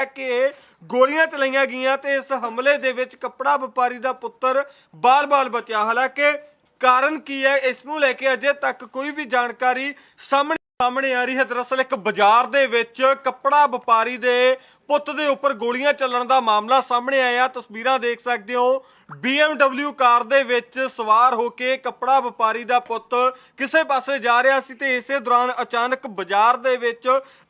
ਹੈ ਕਿ ਗੋਲੀਆਂ ਚਲਾਈਆਂ ਗਈਆਂ ਤੇ ਇਸ ਹਮਲੇ ਦੇ ਵਿੱਚ ਕੱਪੜਾ ਵਪਾਰੀ ਦਾ ਪੁੱਤਰ ਬਾਲ-ਬਾਲ ਬਚਿਆ। ਹਾਲਾਂਕਿ ਕਾਰਨ ਕੀ ਹੈ, ਇਸ ਨੂੰ ਲੈ ਕੇ ਅਜੇ ਤੱਕ ਕੋਈ ਵੀ ਜਾਣਕਾਰੀ ਸਾਹਮਣੇ ਸਾਹਮਣੇ ਆ ਰਹੀ ਹੈ। ਦਰਅਸਲ ਇੱਕ ਬਾਜ਼ਾਰ ਦੇ ਵਿੱਚ ਕੱਪੜਾ ਵਪਾਰੀ ਦੇ ਪੁੱਤ ਦੇ ਉੱਪਰ ਗੋਲੀਆਂ ਚੱਲਣ ਦਾ ਮਾਮਲਾ ਸਾਹਮਣੇ ਆਇਆ। ਤਸਵੀਰਾਂ ਦੇਖ ਸਕਦੇ ਹੋ। BMW ਕਾਰ ਦੇ ਵਿੱਚ ਸਵਾਰ ਹੋ ਕੇ ਕੱਪੜਾ ਵਪਾਰੀ ਦਾ ਪੁੱਤ ਕਿਸੇ ਪਾਸੇ ਜਾ ਰਿਹਾ ਸੀ ਤੇ ਇਸੇ ਦੌਰਾਨ ਅਚਾਨਕ ਬਾਜ਼ਾਰ ਦੇ ਵਿੱਚ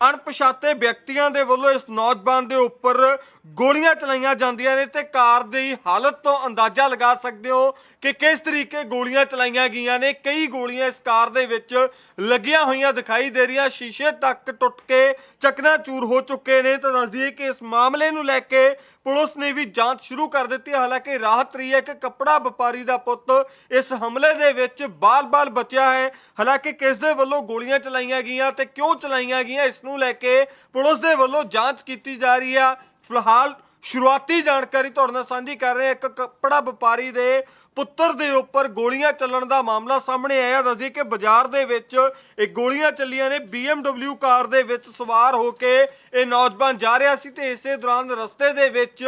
ਅਣਪਛਾਤੇ ਵਿਅਕਤੀਆਂ ਦੇ ਵੱਲੋਂ ਇਸ ਨੌਜਵਾਨ ਦੇ ਉੱਪਰ ਗੋਲੀਆਂ ਚਲਾਈਆਂ ਜਾਂਦੀਆਂ ਨੇ ਤੇ ਕਾਰ ਦੀ ਹਾਲਤ ਤੋਂ ਅੰਦਾਜ਼ਾ ਲਗਾ ਸਕਦੇ ਹੋ ਕਿ ਕਿਸ ਤਰੀਕੇ ਗੋਲੀਆਂ ਚਲਾਈਆਂ ਗਈਆਂ ਨੇ। ਕਈ ਗੋਲੀਆਂ ਇਸ ਕਾਰ ਦੇ ਵਿੱਚ ਲੱਗੀਆਂ ਹੋਈਆਂ ਦਿਖਾਈ ਦੇ ਰਹੀਆਂ। ਸ਼ੀਸ਼ੇ ਤੱਕ ਟੁੱਟ ਕੇ ਚਕਨਾਚੂਰ ਹੋ ਚੁੱਕੇ ਨੇ। ਤਾਂ ਦੱਸਦੀ ਦਈਏ ਕਿ ਇਸ ਮਾਮਲੇ ਨੂੰ ਲੈ ਕੇ ਪੁਲਿਸ ਨੇ ਵੀ ਜਾਂਚ ਸ਼ੁਰੂ ਕਰ ਦਿੱਤੀ ਹੈ। ਹਾਲਾਂਕਿ ਰਾਹਤ ਰਹੀ ਹੈ ਕਿ ਕੱਪੜਾ ਵਪਾਰੀ ਦਾ ਪੁੱਤ ਇਸ ਹਮਲੇ ਦੇ ਵਿੱਚ ਬਾਲ-ਬਾਲ ਬਚਿਆ ਹੈ। ਹਾਲਾਂਕਿ ਕਿਸ ਦੇ ਵੱਲੋਂ ਗੋਲੀਆਂ ਚਲਾਈਆਂ ਗਈਆਂ ਤੇ ਕਿਉਂ ਚਲਾਈਆਂ ਗਈਆਂ, ਇਸ ਨੂੰ ਲੈ ਕੇ ਪੁਲਿਸ ਦੇ ਵੱਲੋਂ ਜਾਂਚ ਕੀਤੀ ਜਾ ਰਹੀ ਹੈ। ਫਿਲਹਾਲ ਸ਼ੁਰੂਆਤੀ ਜਾਣਕਾਰੀ ਤੁਹਾਡੇ ਨਾਲ ਸਾਂਝੀ ਕਰ ਰਹੇ ਹਾਂ। ਇੱਕ ਕੱਪੜਾ ਵਪਾਰੀ ਦੇ ਪੁੱਤਰ ਦੇ ਉੱਪਰ ਗੋਲੀਆਂ ਚੱਲਣ ਦਾ ਮਾਮਲਾ ਸਾਹਮਣੇ ਆਇਆ। ਦੱਸਦੀ ਕਿ ਬਾਜ਼ਾਰ ਦੇ ਵਿੱਚ ਇਹ ਗੋਲੀਆਂ ਚੱਲੀਆਂ ਨੇ। BMW ਕਾਰ ਦੇ ਵਿੱਚ ਸਵਾਰ ਹੋ ਕੇ ਇਹ ਨੌਜਵਾਨ ਜਾ ਰਿਹਾ ਸੀ ਤੇ ਇਸੇ ਦੌਰਾਨ ਰਸਤੇ ਦੇ ਵਿੱਚ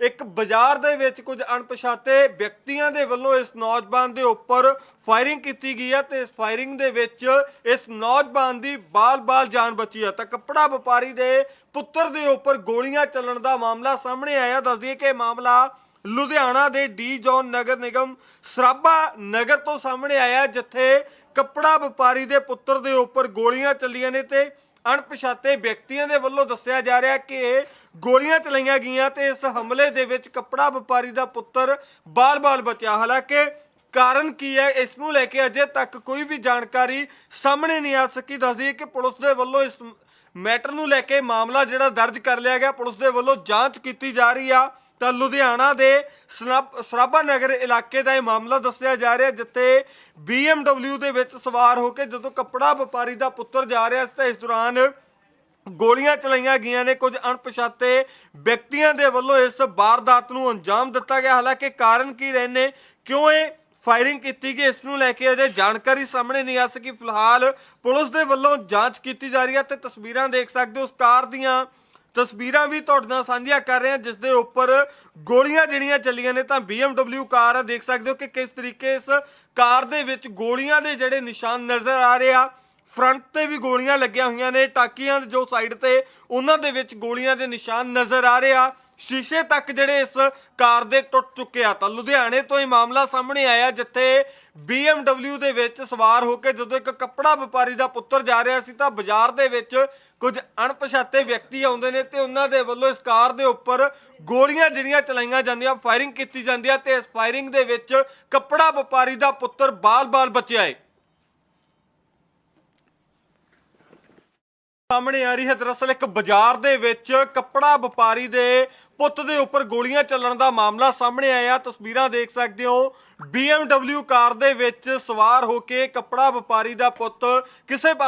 ਇੱਕ ਬਾਜ਼ਾਰ ਦੇ ਵਿੱਚ ਕੁਝ ਅਣਪਛਾਤੇ ਵਿਅਕਤੀਆਂ ਦੇ ਵੱਲੋਂ ਇਸ ਨੌਜਵਾਨ ਦੇ ਉੱਪਰ ਫਾਇਰਿੰਗ ਕੀਤੀ ਗਈ ਹੈ ਤੇ ਇਸ ਫਾਇਰਿੰਗ ਦੇ ਵਿੱਚ ਇਸ ਨੌਜਵਾਨ ਦੀ ਬਾਲ-ਬਾਲ ਜਾਨ ਬਚੀ ਹੈ। ਤਾਂ ਕੱਪੜਾ ਵਪਾਰੀ ਦੇ ਪੁੱਤਰ ਦੇ ਉੱਪਰ ਗੋਲੀਆਂ ਚੱਲਣ ਦਾ ਮਾਮਲਾ ਸਾਹਮਣੇ ਆਇਆ ਦੱਸ ਦਈਏ ਕਿ ਮਾਮਲਾ ਲੁਧਿਆਣਾ ਦੇ ਡੀ ਜੌਨ ਨਗਰ ਨਿਗਮ ਸਰਾਭਾ ਨਗਰ ਤੋਂ ਸਾਹਮਣੇ ਆਇਆ ਜਿੱਥੇ ਕੱਪੜਾ ਵਪਾਰੀ ਦੇ ਪੁੱਤਰ ਦੇ ਉੱਪਰ ਗੋਲੀਆਂ ਚੱਲੀਆਂ ਨੇ ਤੇ ਅਣਪਛਾਤੇ ਵਿਅਕਤੀਆਂ ਦੇ ਵੱਲੋਂ ਦੱਸਿਆ ਜਾ ਰਿਹਾ ਕਿ ਇਹ ਗੋਲੀਆਂ ਚਲਾਈਆਂ ਗਈਆਂ ਤੇ ਇਸ ਹਮਲੇ ਦੇ ਵਿੱਚ ਕੱਪੜਾ ਵਪਾਰੀ ਦਾ ਪੁੱਤਰ ਬਾਲ-ਬਾਲ ਬਚਿਆ। ਹਾਲਾਂਕਿ ਕਾਰਨ ਕੀ ਹੈ? ਇਸ ਨੂੰ ਲੈ ਕੇ ਅਜੇ ਤੱਕ ਕੋਈ ਵੀ ਜਾਣਕਾਰੀ ਸਾਹਮਣੇ ਨਹੀਂ ਆ ਸਕੀ। ਦੱਸਦੀ ਕਿ ਪੁਲਿਸ ਦੇ ਵੱਲੋਂ ਇਸ ਮੈਟਰ ਨੂੰ ਲੈ ਕੇ ਮਾਮਲਾ ਜਿਹੜਾ ਦਰਜ ਕਰ ਲਿਆ ਗਿਆ। ਪੁਲਿਸ ਦੇ ਵੱਲੋਂ ਜਾਂਚ ਕੀਤੀ ਜਾ ਰਹੀ ਆ। ਤਾਂ ਲੁਧਿਆਣਾ ਦੇ ਸਨਾਬ- ਸਰਾਭਾ ਨਗਰ ਇਲਾਕੇ ਦਾ ਇਹ ਮਾਮਲਾ ਦੱਸਿਆ ਜਾ ਰਿਹਾ, ਜਿੱਥੇ BMW ਦੇ ਵਿੱਚ ਸਵਾਰ ਹੋ ਕੇ ਜਦੋਂ ਕੱਪੜਾ ਵਪਾਰੀ ਦਾ ਪੁੱਤਰ ਜਾ ਰਿਹਾ ਸੀ ਤਾਂ ਇਸ ਦੌਰਾਨ ਗੋਲੀਆਂ ਚਲਾਈਆਂ ਗਈਆਂ ਨੇ। ਕੁਝ ਅਣਪਛਾਤੇ ਵਿਅਕਤੀਆਂ ਦੇ ਵੱਲੋਂ ਇਸ ਵਾਰਦਾਤ ਨੂੰ ਅੰਜਾਮ ਦਿੱਤਾ ਗਿਆ। ਹਾਲਾਂਕਿ ਕਾਰਨ ਕੀ ਰਹੇ ਨੇ? ਕਿਉਂ ਇਹ ਫਾਇਰਿੰਗ ਕੀਤੀ ਗਈ, ਇਸ ਨੂੰ ਲੈ ਕੇ ਅਜੇ ਜਾਣਕਾਰੀ ਸਾਹਮਣੇ ਨਹੀਂ ਆ ਸਕੀ। ਫਿਲਹਾਲ ਪੁਲਿਸ ਦੇ ਵੱਲੋਂ ਜਾਂਚ ਕੀਤੀ ਜਾ ਰਹੀ ਹੈ ਤੇ ਤਸਵੀਰਾਂ ਦੇਖ ਸਕਦੇ ਹੋ। ਉਸ ਕਾਰ ਦੀਆਂ ਤਸਵੀਰਾਂ ਵੀ ਤੁਹਾਡੇ ਨਾਲ ਸਾਂਝੀਆਂ ਕਰ ਰਹੇ ਹਾਂ, ਜਿਸ ਦੇ ਉੱਪਰ ਗੋਲੀਆਂ ਜਿਹੜੀਆਂ ਚੱਲੀਆਂ ਨੇ, ਤਾਂ BMW ਕਾਰ ਆ, ਦੇਖ ਸਕਦੇ ਹੋ ਕਿ ਕਿਸ ਤਰੀਕੇ ਇਸ ਕਾਰ ਦੇ ਵਿੱਚ ਗੋਲੀਆਂ ਦੇ ਜਿਹੜੇ ਨਿਸ਼ਾਨ ਨਜ਼ਰ ਆ ਰਹੇ ਆ। ਫਰੰਟ ਤੇ ਵੀ ਗੋਲੀਆਂ ਲੱਗੀਆਂ ਹੋਈਆਂ ਨੇ, ਟਾਕੀਆਂ ਜੋ ਸਾਈਡ ਤੇ ਉਹਨਾਂ ਦੇ ਵਿੱਚ ਗੋਲੀਆਂ ਦੇ ਨਿਸ਼ਾਨ ਨਜ਼ਰ ਆ ਰਹੇ ਆ। ਸ਼ੀਸ਼ੇ ਤੱਕ ਜਿਹੜੇ ਇਸ ਕਾਰ ਦੇ ਟੁੱਟ ਚੁੱਕੇ ਆ ਤਾਂ ਲੁਧਿਆਣੇ ਤੋਂ ਇਹ ਮਾਮਲਾ ਸਾਹਮਣੇ ਆਇਆ ਜਿੱਥੇ BMW ਦੇ ਵਿੱਚ ਸਵਾਰ ਹੋ ਕੇ ਜਦੋਂ ਇੱਕ ਕੱਪੜਾ ਵਪਾਰੀ ਦਾ ਪੁੱਤਰ ਜਾ ਰਿਹਾ ਸੀ ਤਾਂ ਬਾਜ਼ਾਰ ਦੇ ਵਿੱਚ ਕੁਝ ਅਣਪਛਾਤੇ ਵਿਅਕਤੀ ਆਉਂਦੇ ਨੇ ਤੇ ਉਹਨਾਂ ਦੇ ਵੱਲੋਂ ਇਸ ਕਾਰ ਦੇ ਉੱਪਰ ਗੋਲੀਆਂ ਜਿਹੜੀਆਂ ਚਲਾਈਆਂ ਜਾਂਦੀਆਂ ਫਾਇਰਿੰਗ ਕੀਤੀ ਜਾਂਦੀ ਆ ਤੇ ਇਸ ਫਾਇਰਿੰਗ ਦੇ ਵਿੱਚ ਕੱਪੜਾ ਵਪਾਰੀ ਦਾ ਪੁੱਤਰ ਬਾਲ-ਬਾਲ ਬਚਿਆ ਏ। ਸਾਹਮਣੇ ਆ ਰਹੀ ਹੈ ਦਰਅਸਲ ਇੱਕ ਬਾਜ਼ਾਰ ਦੇ ਵਿੱਚ ਕੱਪੜਾ ਵਪਾਰੀ ਦੇ ਪੁੱਤ ਦੇ ਉੱਪਰ ਗੋਲੀਆਂ ਚੱਲਣ ਦਾ ਮਾਮਲਾ ਸਾਹਮਣੇ ਆਇਆ। ਤਸਵੀਰਾਂ ਦੇਖ ਸਕਦੇ ਹੋ। BMW ਕਾਰ ਦੇ ਵਿੱਚ ਸਵਾਰ ਹੋ ਕੇ ਕੱਪੜਾ ਵਪਾਰੀ ਦਾ ਪੁੱਤ ਕਿਸੇ